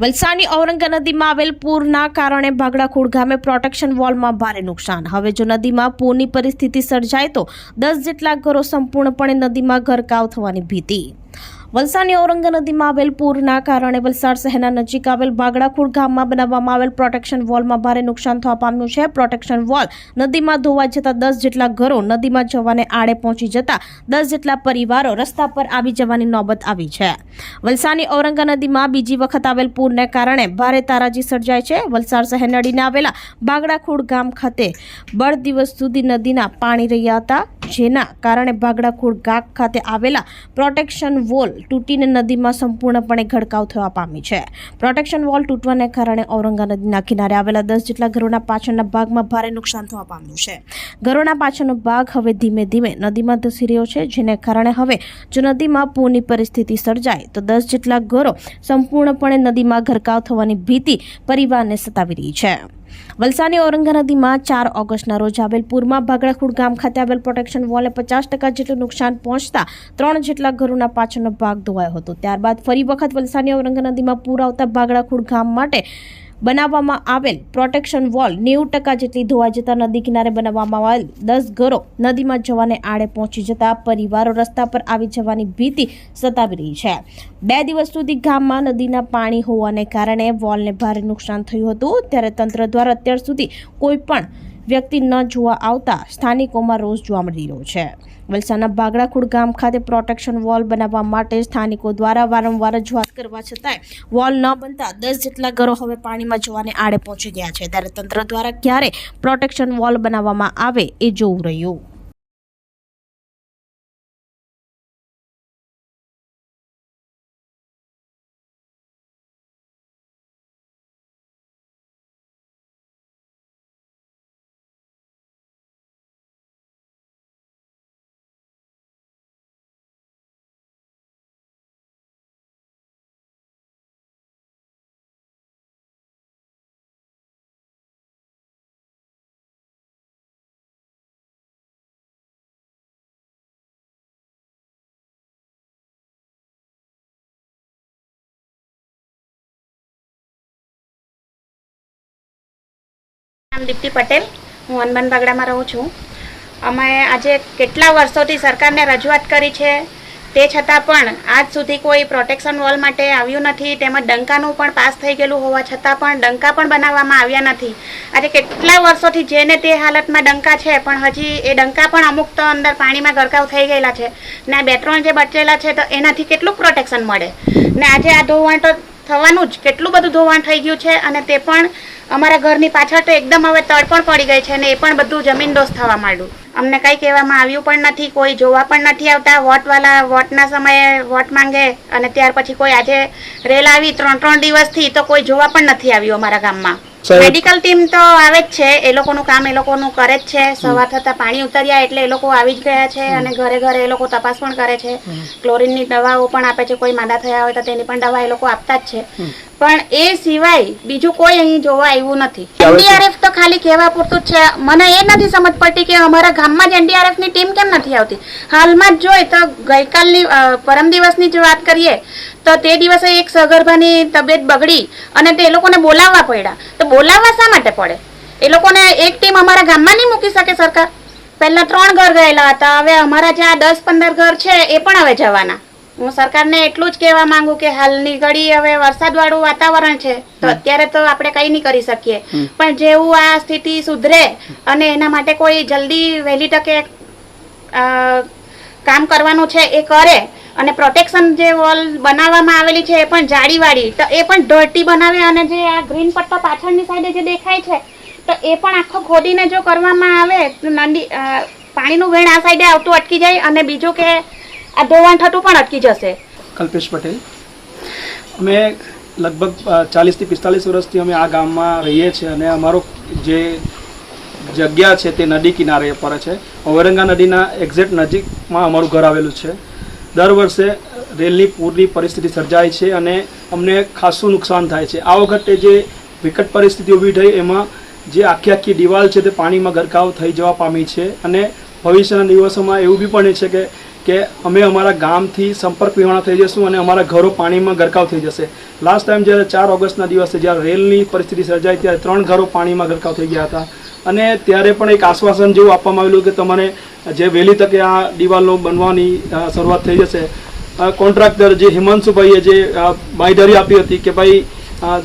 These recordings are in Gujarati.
વલસાડની ઔરંગા નદીમાં આવેલ પૂરના કારણે ભાગડાખોડ ગામે પ્રોટેક્શન વોલમાં ભારે નુકસાન. હવે જો નદીમાં પૂરની પરિસ્થિતિ સર્જાય તો દસ જેટલા ઘરો સંપૂર્ણપણે નદીમાં ગરકાવ થવાની ભીતિ. વલસાડની ઔરંગા નદીમાં આવેલ પૂરના કારણે વલસાડ શહેરના નજીક આવેલ બાગડાખુડ ગામમાં બનાવવામાં આવેલ પ્રોટેક્શન વોલમાં ભારે નુકસાન થવા પામ્યું છે. પ્રોટેક્શન વોલ નદીમાં ધોવા જતા દસ જેટલા ઘરો નદીમાં જવાને આડે પહોંચી જતા દસ જેટલા પરિવારો રસ્તા પર આવી જવાની નોબત આવી છે. વલસાડની ઔરંગા નદીમાં બીજી વખત આવેલ પૂરને કારણે ભારે તારાજી સર્જાય છે. વલસાડ શહેર નડીને આવેલા બાગડાખુડ ગામ ખાતે બળ દિવસ સુધી નદીના પાણી રહ્યા હતા, જેના કારણે બાગડાખુડ ગામ ખાતે આવેલા પ્રોટેક્શન વોલ તૂટીને નદીમાં સંપૂર્ણપણે ગડકાવ થવા પામી છે. પ્રોટેક્શન વોલ તૂટવાને કારણે ઔરંગા નદીના કિનારે આવેલા દસ જેટલા ઘરોના પાછળના ભાગમાં ભારે નુકસાન થવા પામ્યું છે. ઘરોના પાછળનો ભાગ હવે ધીમે ધીમે નદીમાં ધસી રહ્યો છે, જેને કારણે હવે જો નદીમાં પૂરની પરિસ્થિતિ સર્જાય, તો દસ જેટલા ઘરો સંપૂર્ણપણે નદીમાં ગરકાવ થવાની ભીતિ પરિવારને સતાવી રહી છે. વલસાડની ઓરંગા નદીમાં ચાર ઓગસ્ટના રોજ આવેલ પૂરમાં ભાગડાખુડ ગામ ખાતે આવેલ પ્રોટેક્શન વોલે પચાસ ટકા જેટલું નુકસાન પહોંચતા ત્રણ જેટલા ઘરોના પાછળનો ભાગ ધોવાયો હતો. ત્યારબાદ ફરી વખત વલસાડની ઓરંગા નદીમાં પૂર આવતા ભાગડાખુડ ગામ માટે બનાવવામાં આવેલ પ્રોટેક્શન વોલ નેવું ટકા જેટલી ધોવાઈ જતા નદી કિનારે બનાવવામાં આવેલ દસ ઘરો નદીમાં જવાને આડે પહોંચી જતા પરિવારો રસ્તા પર આવી જવાની ભીતિ સતાવી રહી છે. બે દિવસ સુધી ગામમાં નદીના પાણી હોવાને કારણે વોલને ભારે નુકસાન થયું હતું. ત્યારે તંત્ર દ્વારા અત્યાર સુધી કોઈ પણ વ્યક્તિ ન જોવા આવતા સ્થાનિકોમાં રોષ જોવા મળી રહ્યો છે. વલસાડના બાગડાખુડ ગામ ખાતે પ્રોટેક્શન વોલ બનાવવા માટે સ્થાનિકો દ્વારા વારંવાર રજૂઆત કરવા છતાંય વોલ ન બનતા દસ જેટલા ઘરો હવે પાણીમાં જવાને આડે પહોંચી ગયા છે. ત્યારે તંત્ર દ્વારા ક્યારે પ્રોટેક્શન વોલ બનાવવામાં આવે એ જોવું રહ્યું. નામ દીપ્તિ પટેલ હું હનુમાન બાગડામાં રહું છું. અમે આજે કેટલા વર્ષોથી સરકારને રજૂઆત કરી છે, તે છતાં પણ આજ સુધી કોઈ પ્રોટેક્શન વોલ માટે આવ્યું નથી, તેમજ ડંકાનું પણ પાસ થઈ ગયેલું હોવા છતાં પણ ડંકા પણ બનાવવામાં આવ્યા નથી. આજે કેટલા વર્ષોથી જેને તે હાલતમાં ડંકા છે, પણ હજી એ ડંકા પણ અમુક તો અંદર પાણીમાં ગરકાવ થઈ ગયેલા છે. ને આ બે ત્રણ જે બચેલા છે, તો એનાથી કેટલું પ્રોટેક્શન મળે? ને આજે આ ધોવાણ તો થવાનું જ, કેટલું બધું ધોવાણ થઈ ગયું છે, અને તે પણ અમારા ઘરની પાછળ તો એકદમ હવે તડપણ પડી ગઈ છે અને એ પણ બધું જમીન દોષ થવા માંડ્યું. અમને કંઈ કહેવામાં આવ્યું પણ નથી કોઈ જોવા પણ નથી આવતા. વોટવાલા વોટના સમયે વોટ માંગે અને ત્યાર પછી કોઈ આજે રેલ આવી ત્રણ ત્રણ દિવસથી તો કોઈ જોવા પણ નથી આવ્યું અમારા ગામમાં. મેડિકલ ટીમ તો આવે જ છે એ લોકોનું કામ એ લોકોનું કરે જ છે. સવાર થતા પાણી ઉતર્યા એટલે એ લોકો આવી જ ગયા છે અને ઘરે ઘરે એ લોકો તપાસ પણ કરે છે. ક્લોરીનની દવાઓ પણ આપે છે કોઈ માંદા થયા હોય તો તેની પણ દવા એ લોકો આપતા જ છે. પણ એ સિવાય બીજું કોઈ અહીં જોવા આવ્યું નથી. એનડીઆરએફ તો ખાલી કહેવા પૂરતું છે. મને એ નથી સમજ પડતી કે અમારા ગામમાં જ એનડીઆરએફની ટીમ કેમ નથી આવતી. હાલમાં જ જોઈએ તો ગઈકાલની પરમ દિવસની જ વાત કરીએ તો તે દિવસે એક સગર્ભાની તબિયત બગડી અને તે લોકોને બોલાવવા પડ્યા. તો બોલાવવા શા માટે પડે? એ લોકોને એક ટીમ અમારા ગામમાં નહીં મૂકી શકે સરકાર. પહેલા ત્રણ ઘર ગયેલા હતા. હવે અમારા જ્યાં દસ પંદર ઘર છે એ પણ હવે જવાના. હું સરકારને એટલું જ કહેવા માંગુ કે હાલની ઘડી હવે વરસાદવાળું વાતાવરણ છે તો અત્યારે તો આપણે કંઈ નહીં કરી શકીએ. પણ જેવું આ સ્થિતિ સુધરે અને એના માટે કોઈ જલ્દી વહેલી તકે કામ કરવાનું છે એ કરે અને પ્રોટેક્શન જે વોલ બનાવવામાં આવેલી છે એ પણ જાળીવાળી તો એ પણ ધરતી બનાવે અને જે આ ગ્રીન પટ્ટો પાછળની સાઈડે જે દેખાય છે તો એ પણ આખો ખોદીને જો કરવામાં આવે તો નંદી પાણીનું વેણ આ સાઈડે આવતું અટકી જાય અને બીજું કે આ ધોવાણ થતું પણ અટકી જશે. કલ્પેશ પટેલ, અમે લગભગ ચાલીસથી પિસ્તાલીસ વર્ષથી અમે આ ગામમાં રહીએ છીએ અને અમારો જે જગ્યા છે તે નદી કિનારે પડે છે. ઔરંગા નદીના એક્ઝેક્ટ નજીકમાં અમારું ઘર આવેલું છે. દર વર્ષે રેલની પૂરની પરિસ્થિતિ સર્જાય છે અને અમને ખાસું નુકસાન થાય છે. આ વખતે જે વિકટ પરિસ્થિતિ ઊભી થઈ, એમાં જે આખી આખી દિવાલ છે તે પાણીમાં ગરકાવ થઈ જવા પામી છે અને ભવિષ્યના દિવસોમાં એવું બી પણ છે કે કે અમે અમારા ગામથી સંપર્ક વિહોણા થઈ જશું અને અમારા ઘરો પાણીમાં ગરકાવ થઈ જશે. લાસ્ટ ટાઈમ જ્યારે ચાર ઓગસ્ટના દિવસે જ્યારે રેલની પરિસ્થિતિ સર્જાઈ ત્યારે ત્રણ ઘરો પાણીમાં ગરકાવ થઈ ગયા હતા. અને ત્યારે પણ એક આશ્વાસન જેવું આપવામાં આવેલું કે તમારે જે વહેલી તકે આ દિવાલો બનવાની શરૂઆત થઈ જશે. કોન્ટ્રાક્ટર જે હિમાંશુભાઈએ જે બાંયધરી આપી હતી કે ભાઈ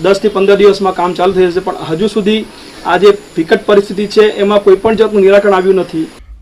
દસથી પંદર દિવસમાં કામ ચાલુ થઈ જશે, પણ હજુ સુધી આ જે વિકટ પરિસ્થિતિ છે, એમાં કોઈ પણ જાતનું નિરાકરણ આવ્યું નથી.